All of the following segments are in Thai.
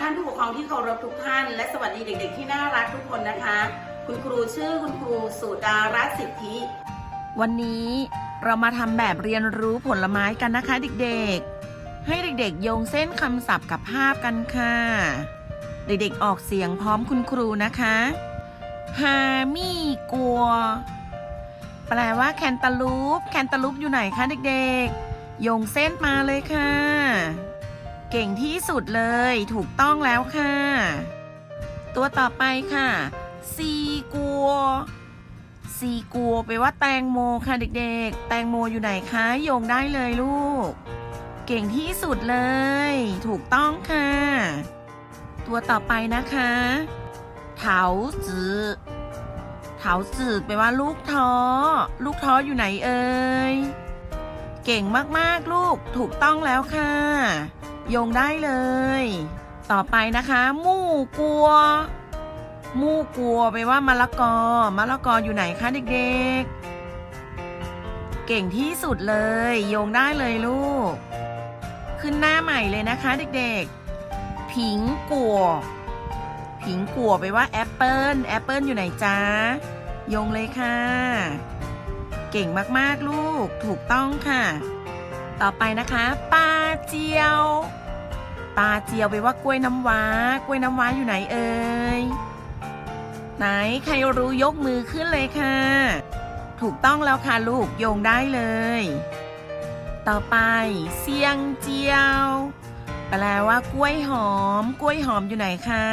ท่านผู้ปกครองที่เคารพทุกท่าน และสวัสดีเด็ก ๆ ที่น่ารักทุกคนนะคะ คุณครูชื่อคุณครูสุดารัตน์สิทธิ วันนี้เรามาทำแบบเรียนรู้ผลไม้กันนะคะเด็กๆ ให้เด็กๆโยงเส้นคำศัพท์กับภาพกันค่ะ เด็กๆออกเสียงพร้อมคุณครูนะคะฮามี่กัว แปลว่าแคนตาลูป แคนตาลูปอยู่ไหนคะเด็กๆ โยงเส้นมาเลยค่ะ เก่งที่สุดเลยถูกต้องแล้วค่ะ ตัวต่อไปค่ะซีกัวซีกัวไปลว่าแตงโมค่ะเด็กๆ แตงโมอยู่ไหนคะโยงได้เลยลูก เก่งที่สุดเลย ถูกต้องค่ะ ตัวต่อไปนะคะเถาจือเถาจือไปลว่าลูกท้อ ลูกท้ออยู่ไหนเอ่ยเก่งมากๆลูกถูกต้องแล้วค่ะ โยงได้เลย ต่อไปนะคะมู่กัว มู่กัวไปว่ามะละกอมะละกออยู่ไหนคะเด็กๆ เก่งที่สุดเลย โยงได้เลยลูก ขึ้นหน้าใหม่เลยนะคะเด็กๆ ผิงกัว ผิงกัวไปว่าแอปเปิลแอปเปิลอยู่ไหนจ๊ะโยงเลยค่ะ เก่งมากๆลูก ถูกต้องค่ะ ต่อไปนะคะปลาเจียวปลาเจียวไปว่ากล้วยน้ำว้ากล้วยน้ำว้าอยู่ไหนเอ่ยไหนใครรู้ยกมือขึ้นเลยค่ะ ถูกต้องแล้วค่ะลูกโยงได้เลย ต่อไปเซียงเจียว แปลว่ากล้วยหอม กล้วยหอมอยู่ไหนคะ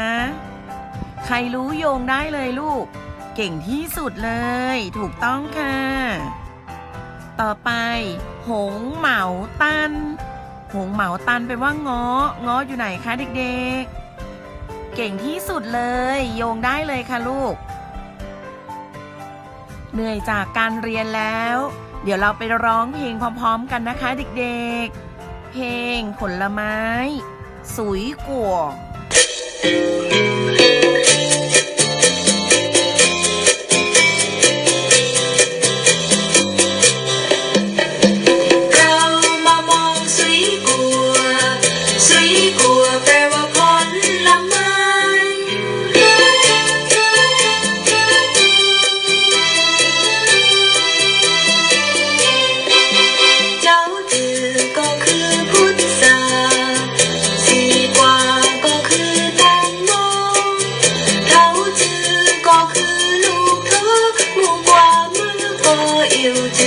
ใครรู้โยงได้เลยลูก เก่งที่สุดเลย ถูกต้องค่ะ ต่อไป หงเหมาตัน หงเหมาตันไปลว่าง้อ ง้ออยู่ไหนคะเด็กๆ เก่งที่สุดเลย โยงได้เลยค่ะลูก เหนื่อยจากการเรียนแล้ว เดี๋ยวเราไปร้องเพลงพร้อมๆกันนะคะเด็กๆ เพลงผลไม้ สุยกัวเร อิว